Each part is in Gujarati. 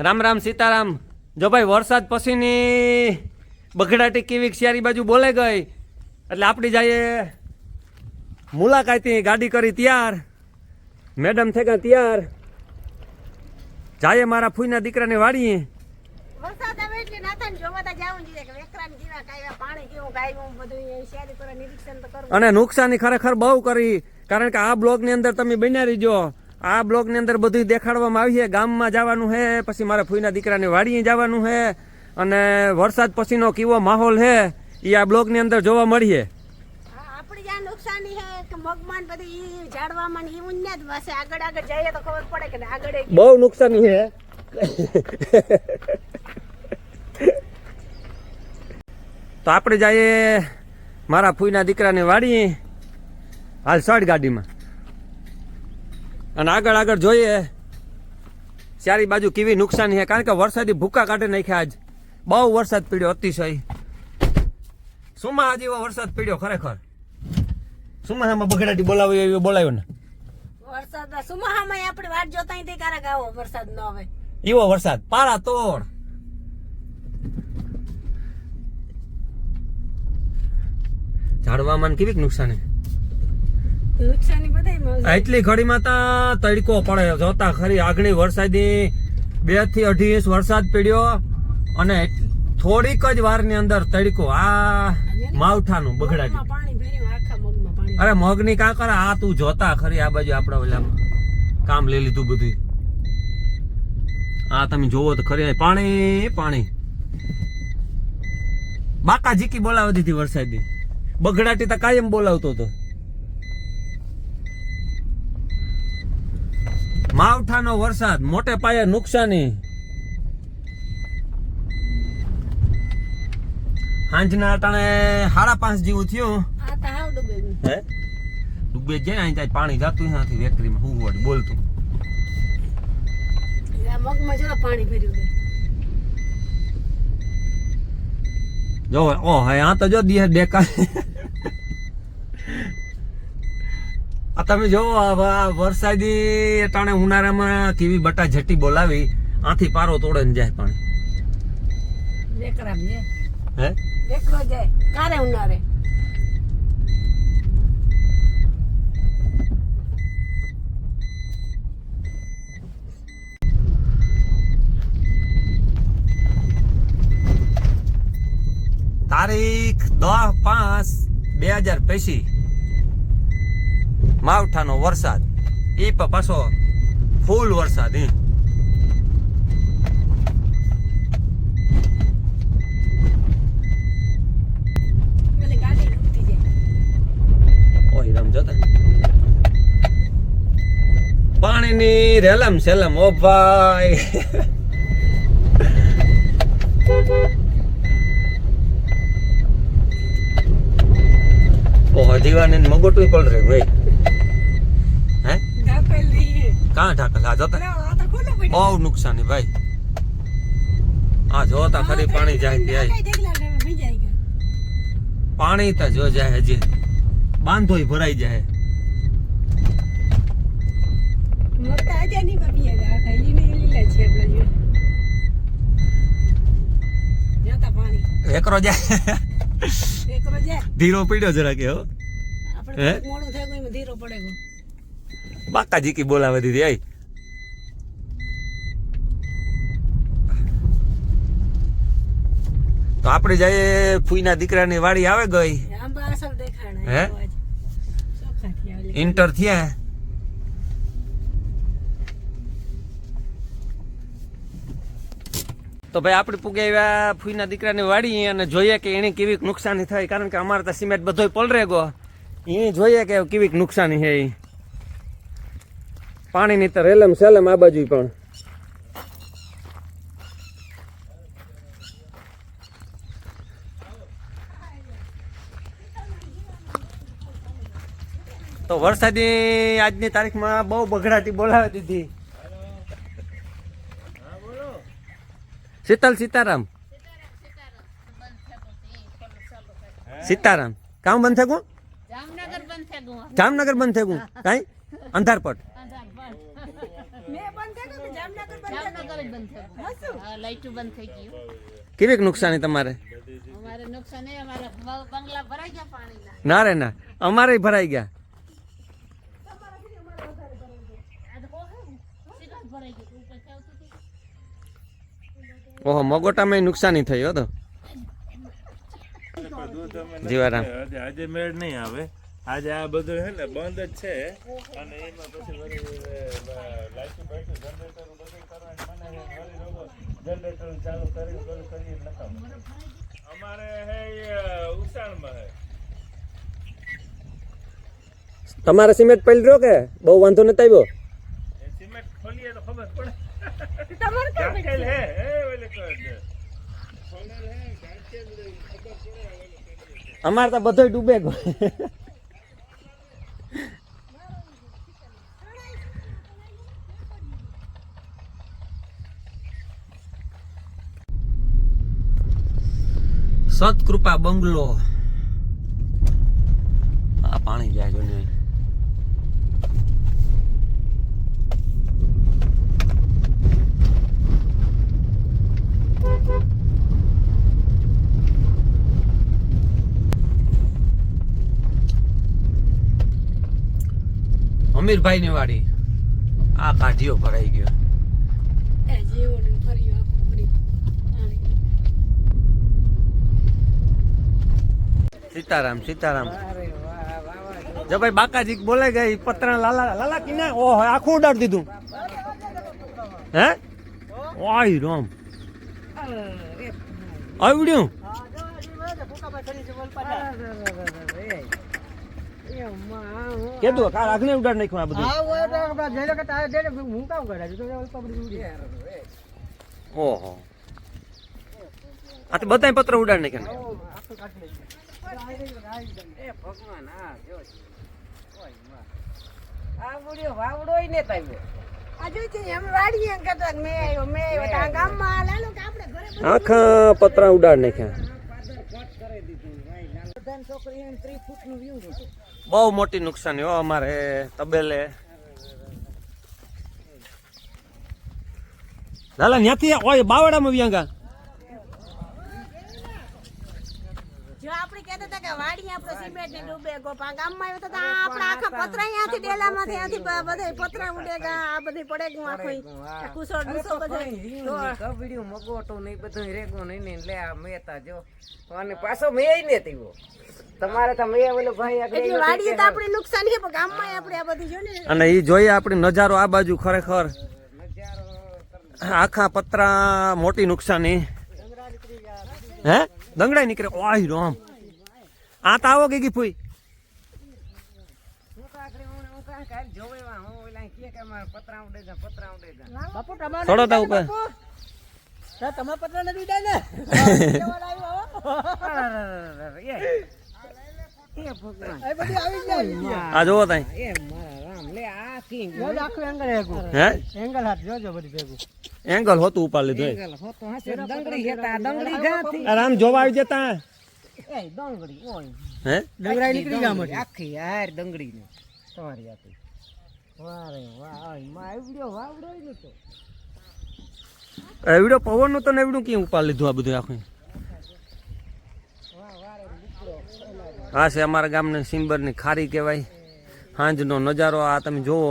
રામ રામ સીતારામ. જો ભાઈ વરસાદ પછીની બગડાટી કેવી શિયારી બાજુ બોલે ગઈ? એટલે આપણી જઈએ મુલાકાતી ગાડી કરી તૈયાર. મેડમ થઈ ગયા તૈયાર. જાયે મારા ફૂઈના દીકરાને કરવું અને નુકસાની ખરેખર બહુ કરી. કારણ કે આ બ્લોગની અંદર તમે બન્યા રહીજો. આ બ્લોકની અંદર બધું દેખાડવામાં આવીએ ગામમાં જવાનું છે પછી મારા ફૂઈના દીકરાને વાડીએ જવાનું છે અને વરસાદ પછીનો કેવો માહોલ છે એ આ બ્લોગની અંદર જોવા મળીએ. હા આપણી જ્યાં નુકસાની છે કે મગમાં ને બધી ઈ ઝાડવામાં ને ઈ ઊંઘ્યા જ પાસે આગળ આગળ જઈએ તો ખબર પડે કે આગળ એ બહુ નુકસાની છે. તો આપણે જઈએ મારા ફૂઈના દીકરાને વાડી હાલ શર્ટ ગાડીમાં અને આગળ આગળ જોઈએ. ચારી બાજુ કેવી નુકસાની છે? કારણ કે વરસાદી ભૂકા કાઢી નાખ્યા આજ. બહુ વરસાદ પીડ્યો અતિશય. સુમા જેવો વરસાદ પીડ્યો ખરેખર. સુમા આમાં બગડાટી બોલાવી એવી બોલાવ્યો ને. વરસાદ સુમાહામાં આપણે વાટ જોતા તે કારક આવો વરસાદ ન આવે. એવો વરસાદ. પારા તોડ. ઝાડવામાં કેવી નુકસાની. એટલી ઘડીમાં તો તડકો પડે. જોતા ખરી આગળી વરસાદી બેથી અઢી ઇંચ વરસાદ પડ્યો અને થોડીક જ વારની અંદર તડકો. આ માવઠાનું પાણી અરે મગની કા કરે આ તું જોતા ખરી આ બાજુ આપડા ઓલા કામ લઈ લીધું બધું આ તમે જોવો તો ખરી. પાણી પાણી. બાકા જીકી બોલાવી દીધી વરસાદી. બગડાટી તો કાયમ બોલાવતો હતો. માવઠાનો વરસાદ મોટે પાયે નુકસાની. સાંજના અટાણે સાડા પાંચ જેવું થયું. હે? ડૂબે જાય અહીં ત્યાં પાણી જતું નથી વેકરીમાં હું વડ બોલતું. મગમાં જો પાણી ભર્યું જો ઓ હા આ તો જો દિયર દેકા આ તમે જો વરસાદી અટાણે ઉનાળામાં કેવી બટા જટી બોલાવી આથી પારો તોડે ને જાય પાણી. હે? જાય. કારે ઉનારે તારીખ દસ પાંચ બે હજાર પૈસી માવઠાનો વરસાદ. એ પાછો ફૂલ વરસાદ એ પાણીની રેલમ સેલમ ઓ ભાઈ. ઓ દીવાને મગોટું પડ રે ભાઈ. કાં ઢાકલ આ જોતા બહુ નુકસાની ભાઈ. આ જોતા ખરી પાણી જાય ત્યાં. પાણી તો જો જાય હજી. બાંધોય ભરાઈ જાય. એકરો એકરો ધીરો પીડ્યો જરા કે હો. આપણે મોડું થાય કોઈ ધીરો પડે ગયો બાકા જીકી બોલાવી દીધી આઈ તો આપણે જઈએ ફૂઈના દીકરાની વાડી આવે ગઈ? હે? ઇન્ટર થયા? તો ભાઈ આપણે પૂગે આવ્યા ફૂઈના દીકરાની વાડી અને જોઈએ કે એને કેવી નુકસાની થઈ કારણ કે અમારે ત્યાં સિમેન્ટ બધોય પલરે ગયો એ જોઈએ કે કેવી નુકસાની છે ઈ. પાણીની તો રેલમ સેલમ આ બાજુ પણ. તો વરસાદી આજની તારીખમાં બહુ બગડાટી બોલાવી દીધી. શીતલ સીતારામ. સીતારામ. કામ બંધ થયું જામનગર બંધ થયું. કાંઈ? અંધારપટ. જામનગર જ બંધ થઈ ગયું બંધ થઈ ગયું કેવીક નુકસાની તમારે? અમારે નુકસાન એ અમારા બંગલા ભરાઈ ગયા પાણીના. ના રે ના. અમારે ભરાઈ ગયા. ઓહો મગોટામાં નુકસાની થઈ હો તો. જીવારામ. આજે મેળ નહીં આવે. આજે આ બધું હે ને બંધ જ છે. અને એમાં પછી વળી લાઈટું જનરેટર બધું કરવાની મને હે વળી લોકો જનરેટર ચાલુ કરી બધું કરી નતા અમારે હે ઉસાણમાં હે. તમારે સિમેન્ટ પલર્યો કે? બહુ વાંધો નતો આવ્યો? સિમેન્ટ ખોલીએ તો ખબર પડે. તમારે ક્યાં હે હે ઓલે કર ખોલેલ હે ઢાંકેલ ખબર પડે ઓલે અમારે તો બધો ડૂબે ગયો. સતકૃપા બંગલો. આ પાણી જાય જો ને. અમીરભાઈ ની વાડી. આ કાઢીઓ ભરાઈ ગયો એ જીવન ફરી આખું ફરી પાણી. સીતારામ સીતારામ. જો ભાઈ બાકાજી બોલે ગઈ પતરા લાલા લાલા કિના? ઓહો, આખું ઉડાડી દીધું. હે? ઓય રામ. આવડ્યું? કેતું કાલ આગને ઉડાડ નાખ્યું આ બધું. ઓહો. આ તો બધાય પત્ર ઉડાડ નાખ્યા. આ જોઈ છે, એમ વાડીએ એમ કહેતો કે મેં આવ્યો, મેં આવ્યો. તો આ ગામમાં લાલો કે આપણે આખા પતરા ઉડાડ નાખ્યા. બહુ મોટી નુકસાની હો અમારે તબેલે. લાલા ન્યાથી ઓય બાવડામાં વ્યાંગા જો આપણે કહેતા હતા કે વાડી આપણે સિમેન્ટ ને ડૂબે ગો પણ આ ગામમાં આવ્યો તો તો આપણા આખા પતરા અહીંયાથી ડેલામાંથી અહીંયાથી બ- બધા પતરા ઉડે ગયા આ બધી પડે ગયું આખું આ કુસળ ડૂસો કબડ્યું મગોટો નહીં બધું રેગો નહીં ને લે આ મેતા જો. અને પાછો મેય ને તેવો તમારે તો મેં ઓલો ભાઈ એટલે વાડીએ તો આપણે નુકસાન છે પણ ગામમાં આપણે આ બધી જો ને. અને એ જોઈએ આપણે નજારો આ બાજુ ખરેખર. આખા પતરા મોટી નુકસાની. હે? દંગડાઈ નીકળે. ઓય રામ. આ તો આવો ગઈ ફૂઈ હું તો આખરે હું હું કાંઈ કાંઈ જોવે એવા હું ઓલા કહે કે મારા પતરા ઉડે જા પતરા ઉડે જા થોડો તા ઉપર એ એ ભગવાન આ જોવો તાઈ એ મારા રામ લે આ એંગલ હોતું ઉપાડ લીધું એ. એંગલ હોતો હશે દંગડી હેતા દંગડી ગાતી આ રામ જોવા આવી જતા. એ ઓય હે? આખી દંગડી ને તમારી આખી વારે વાહમાં આવડ્યો વાવડો ને તો એવડો પવનનું તો ને એવડું કેમ ઉપાડ લીધું આ બધું આખું? હા છે અમારા ગામને સિમ્બરની ખારી કહેવાય. સાંજનો નજારો આ તમે જોવો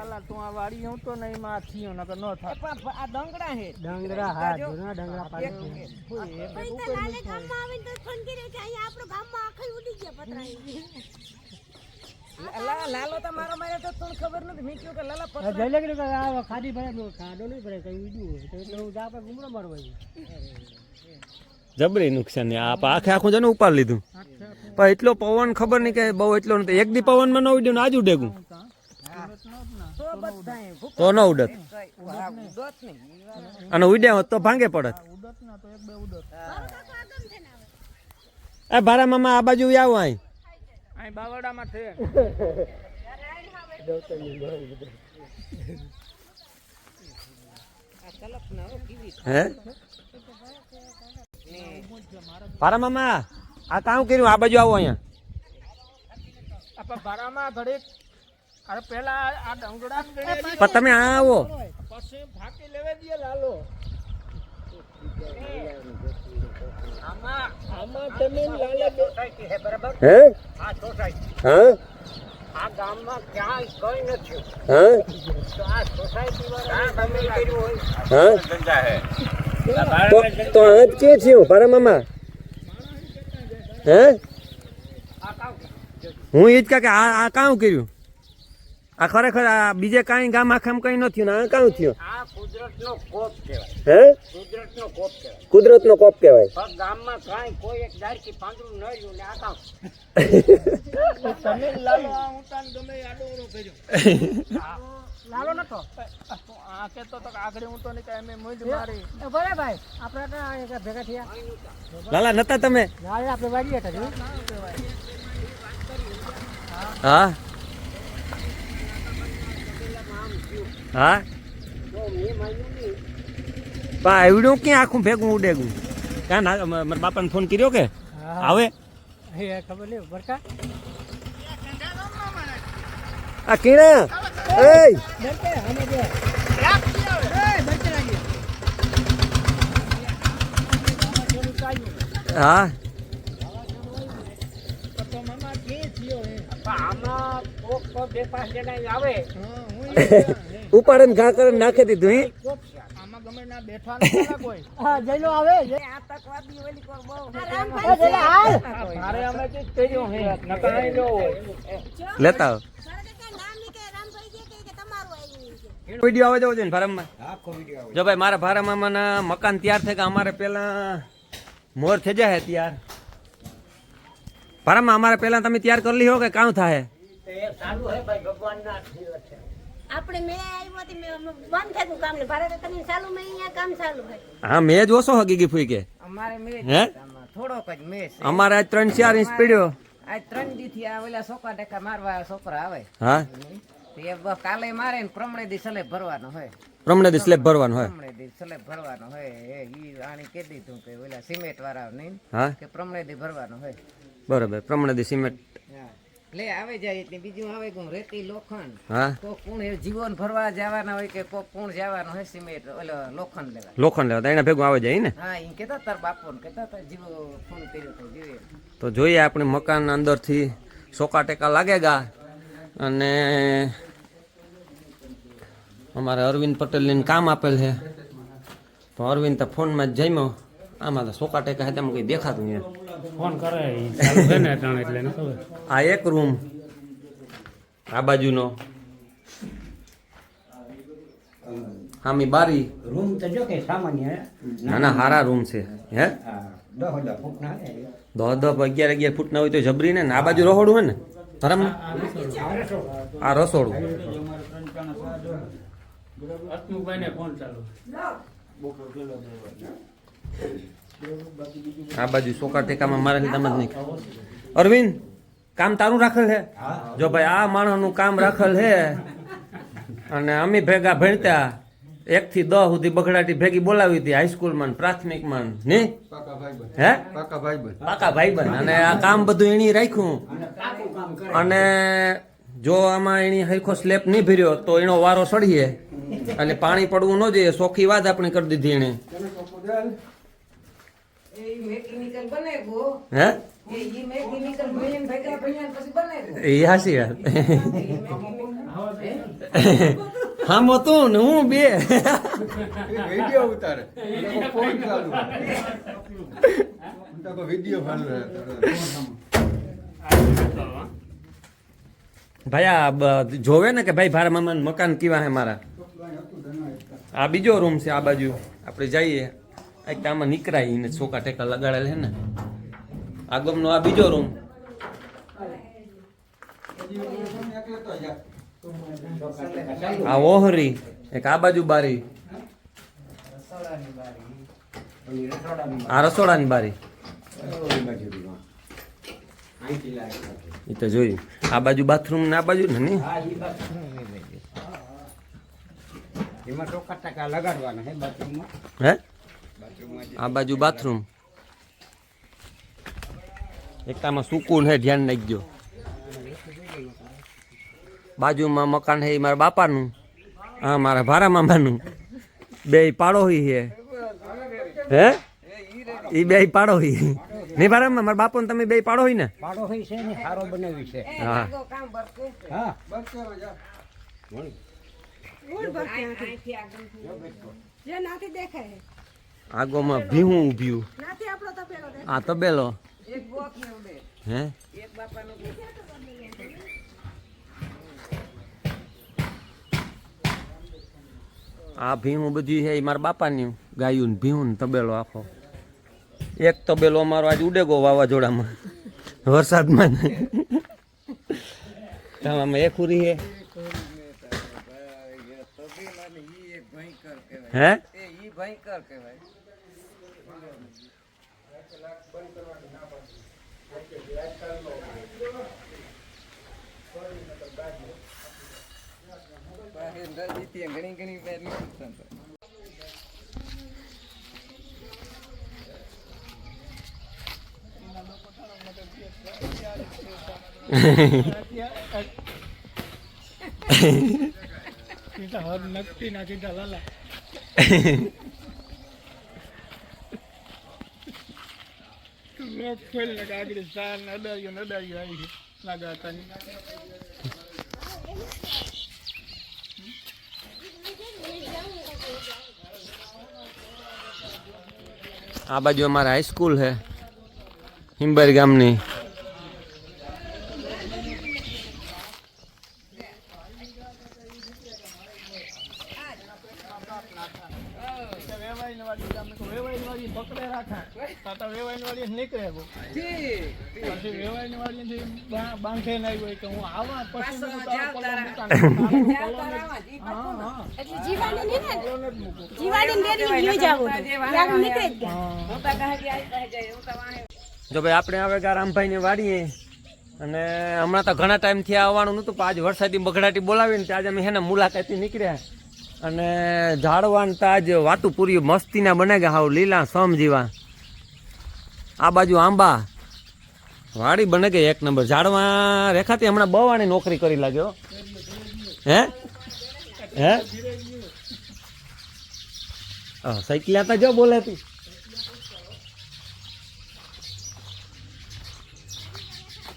કઈ તું આ હે જતા પણ આ ડંગરા હે. કોઈ તો લાલે ગામમાં આવીને તો ફોન કર્યો કે અહીં આપણો ગામમાં આખી ઉડી ગયા પતરાઈ લા- લાલો તો મારો મારે તો તને ખબર નથી મેં કહ્યું કે લાલા પતરા જબરી નુકસાન આ પા આખે આખું છે ને ઉપાડ લીધું. પણ એટલો પવન ખબર નહીં કે બહુ એટલો નથી. એક દી પવનમાં ન ઉડ્યું ને આજ ઉડે ગયું તો ન ઉડત. અને ઉડ્યા હોત તો ભાંગે પડત. એ ભારા મામા આ બાજુ આવો અહીં અહીં બાવડામાં છે. હો? કેવી હે ભારા મામા આ કામ કર્યું? આ બાજુ આવો અહીંયા. ભારામાં ભાડામાં ઘડીક અરે પેલા આ ડંગડા પણ તમે આ આવો. પછી ફાંકી લેવા દઈએ લાલો. આમાં આમાં તમે લાલે સોસાયટી છે બરાબર હે આ સોસાયટી હા? આ ગામમાં ક્યાંય કઈ નથી. હા? તો આ સોસાયટી વાળા તમે કર્યું હોય. હા? ધંધા હે. તો તો આ કે છે ભારા મામા? હે? હું એ જ કહે કે આ આ કામ કર્યું? આ ખરેખર આ બીજે કાંઈ ગામ આખામ કંઈ ન થયું ને આ કામ થયું? આ કુદરતનો કોપ કહેવાય. હે? કુદરતનો કોપ કહેવાય. કુદરતનો કોપ કહેવાય. પણ ગામમાં કાંઈ કોઈ એક દારકી પાંદડું ન રહ્યું ને આ કામ. તમે લાલો આ ગમે કર્યો લાલો નતો. આ કેતો તો આગળ ઊંટો ની કાંઈ મેં મૂંઝ મારી. ભલે ભાઈ આપણે તો ભેગા થયા. લાલા નતા તમે? આપણે વાડીએ કર્યું હા? હા? પા એવડું ક્યાં આખું ભેગું ઉડેગું? ક્યાં ના મારા બાપાને ફોન કર્યો કે? આવે? ખબર નહીં બરકા. આ કીણા? એય! હા? બે પાંચ જણા આવે. ઉપાડે ને ઘા કરે નાખી દીધું હી? આમાં ગમે ના બેઠા કોઈ. હા જઈલો આવે આતંકવાદી ઓલી કોર બહુ મારે અમે જ કર્યું હે નકાઈ ન લેતા આવો. વીડિયો આવે જવો જોઈએ ને ફાર્મમાં જો ભાઈ મારા ભારા મામાના મકાન તૈયાર થાય કે અમારે પેલા મોર થઈ જાય તૈયાર? ભારામાં અમારે પેલા તમે તૈયાર કરી લીધો કે કામ થાય? આપણે મેં આવ્યો હતી મેં બંધ થયું કામ ને ભારત તમે ચાલુ મેં અહીંયા કામ ચાલુ હોય. હા મેં જ ઓછો હગી ફૂઈ કે. અમારે મેચ હે? આમાં થોડોક જ મેચ છે. અમારે આજ ત્રણ ચાર ઇંચ પડ્યો આજ ત્રણ દી થી આ ઓલા સોકા ટેકા મારવા છોકરા આવે. હા? તે કાલે મારે ને પ્રમણે દી સલે ભરવાનો હોય. પ્રમણે દી સ્લેબ ભરવાનો હોય. પ્રમણે દી સલે ભરવાનો હોય. એ ઈ આણી કે દીધું કે ઓલા સિમેન્ટ વાળા નહીં હા? કે પ્રમણે દી ભરવાનો હોય. બરોબર પ્રમણે દી સિમેન્ટ. હા. લે આવે જાય એટલે બીજું આવે કે રેતી લોખંડ. હા? કોક કોણ એ જીવન ભરવા જવાના હોય કે કોક કોણ જવાનું હોય સિમેન્ટ ઓલો લોખંડ લેવા. લોખંડ લેવા. એના ભેગું આવે જાય ને? હા એમ કેતા તાર બાપો ને કેતા તાર જીવો ફોન કર્યો તો જીવે. તો જોઈએ આપણે મકાન અંદરથી સોકા ટેકા લાગેગા. અને અમારે અરવિંદ પટેલને કામ આપેલ છે. તો અરવિંદ તો ફોનમાં જ જમ્યો. આમાં તો સોકા ટેકા હતા કંઈ દેખાતું નહીં ફોન કરે ચાલુ છે ને ત્રણ એટલે ખબર. આ એક રૂમ. આ બાજુનો. હામી બારી. રૂમ તો જો કે સામાન્ય ના ના હારા રૂમ છે હે? દહ દહ અગિયાર અગિયાર ફૂટના હોય તો જબરી ને? આ બાજુ રહોડું હે ને? ધરમ આ રસોડું. હસમુખભાઈ ને ફોન ચાલુ. આ બાજુ સોકા ટેકામાં મારે લીધા જ નહીં અરવિંદ, કામ તારું રાખેલ હે? જો ભાઈ આ માણસનું કામ રાખેલ હે, અને અમે ભેગા ભણતા એક થી દસ સુધી બગડાટી ભેગી બોલાવી હતી હાઈસ્કૂલમાં પ્રાથમિકમાં ને હે? પાકા ભાઈબંધ. અને આ કામ બધું એની રાખ્યું. અને જો આમાં એની હરખો સ્લેપ નહીં ભર્યો, તો એનો વારો સળીએ અને પાણી પડવું ન જોઈએ. સોખી વાત આપણે કરી દીધી એને એ મેકેનિકલ બને ગો હે? એ ઈ મેકેનિકલ બને ભેગા ભણ્યા પછી બને ગો એ હાસી વાત. હામો તું ને હું બે. વીડિયો ઉતારે. ફોન ચાલુ. તો વીડિયો ચાલુ ભાઈ આ બ- જોવે ને કે ભાઈ ભારા મામાનું મકાન કેવા હે મારા? આ બીજો રૂમ છે આ બાજુ. આપણે જઈએ. એક આમાં નીકળાય ને સોકા ટેકા લગાડેલ છે ને. આગમનો આ બીજો રૂમ. આ ઓહરી એક આ બાજુ બારી. આ રસોડાની બારી. એ તો જોયું. આ બાજુ બાથરૂમ ને આ બાજુ ને બાજુ. એમાં ટોકા ટકા લગાડવાના હે બાથરૂમમાં હે? આ બાજુ બાથરૂમ એકતામાં સુકૂન હે ધ્યાન નાખજો બાજુમાં મકાન હે મારા બાપાનું. હા મારા ભારા મામાનું. બે પાડોહી છે હે એ બે પાડોહી નહીં ભારામાં મારા બાપાને તમે બે પાડોહી ને? પાડો હોય છે ને સારો બનાવી છે. હા. કામ બરકે હા ભર નાથી દેખાય. છે. આગોમાં ભીહું ઊભ્યું. આ તબેલો. એક બોક ને ઉડે હે? આ ભીહું બધી છે એ મારા બાપાની ગાયું ને ભીહું ને તબેલો આખો. એક તબેલો અમારો આજ ઉડે ગયો વાવાઝોડામાં. વરસાદમાં તમામ એક ઉરી છે. હે? એ ભયંકર કહેવાય. ઘણી ઘણી વાર નુકસાન થાય સીધા હદ નક્કી ના સીધા લાલા લોક ખોલ ને આગળ સાર ને અડાડ્યો ને અડાડ્યો આવી છે લાગાતા આ બાજુ અમારે હાઈસ્કૂલ છે હિંબર ગામની. વેવાઈ વાળી ગામ વેવાઈ વાળી પકડે રાખા. તાતા વેવાઈ વાળી નીકળે પછી વેવાઈ વાળી બાંધે નહીં હોય કે હું આવા પછી હું તારો પલ્લો મૂકાનો. હા હા. એટલે જીવાની ને? પલ્લો નથી મૂકું. જીવાની ડેરી લઈ જાવું હતું. જ ભાઈ આપણે હવે રામભાઈને વાડીએ અને હમણાં તો ઘણા ટાઈમથી આવવાનું નહોતું પણ આજ વરસાદી બગડાટી બોલાવીને તો આજે અમે હેને મુલાકાતી નીકળ્યા. અને ઝાડવાન તાજ વાતું પૂરી મસ્તીના બને ગયા હાવ લીલા સમ જેવા. આ બાજુ આંબા. વાડી બને ગઈ એક નંબર. ઝાડવા રેખાતી હમણાં બવાણી નોકરી કરી લાગ્યો હે. હે? સાયકલ તો જો બોલે તી.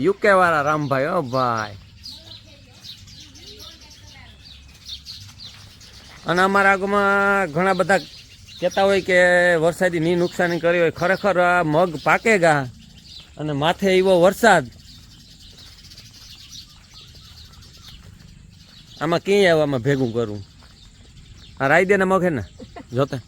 યુકે વાળા રામભાઈ, ઓ ભાઈ. અને અમારા આગમાં ઘણા બધા કહેતા હોય કે વરસાદી ની નુકસાની કરી હોય. ખરેખર આ મગ પાકે ગા અને માથે એવો વરસાદ. આમાં ક્યાંય આવવામાં ભેગું કરું? આ રાઈ દે ને મગ હે ને? જોતે.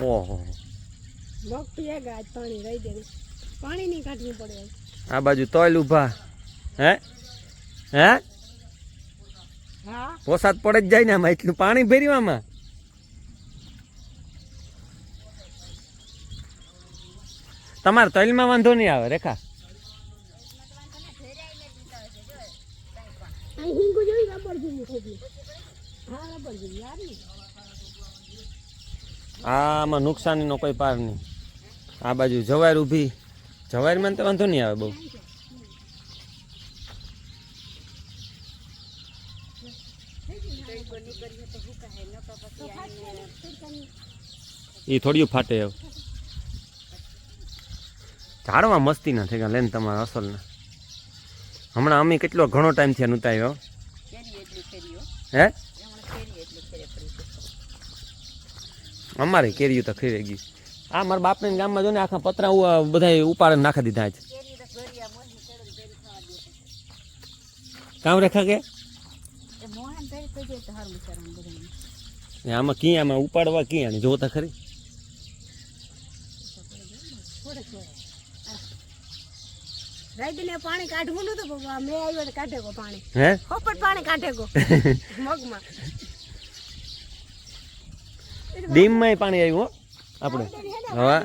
ઓહો. મગ પીએ પાણી રહી દે પાણી નહીં કાઢવું પડે. આ બાજુ તોયલ ઊભા. હે હે? હા? વરસાદ પડે જ જાય ને આમાં એટલું પાણી ભર્યું આમાં. તમારે તૈલમાં વાંધો નહીં આવે રેખા. આમાં નુકસાનીનો કોઈ પાર નહીં. આ બાજુ જવાર ઊભી. જવારમાં તો વાંધો નહીં આવે બહુ. એ થોડીયું ફાટે એવું ઝાડમાં મસ્તી ના થઈ ગયા લેન તમારા અસલના. હમણાં અમે કેટલો ઘણો ટાઈમ થયા નું આવ્યો હે? અમારે કેરીયું તો ખરી ગઈ. આ મારા બાપને ગામમાં જો ને આખા પતરા બધા ઉપાડે નાખી દીધા છે કામ રેખા કે? ને આમાં ક્યાં આમાં ઉપાડવા ક્યાં ને જોતા ખરી? રાઈડીને પાણી કાઢવું નતું મેં આવ્યો એટલે કાઢે પાણી. હે? પાણી કાઢે ગો મગમાં. પાણી આવ્યું હો આપણે. હવે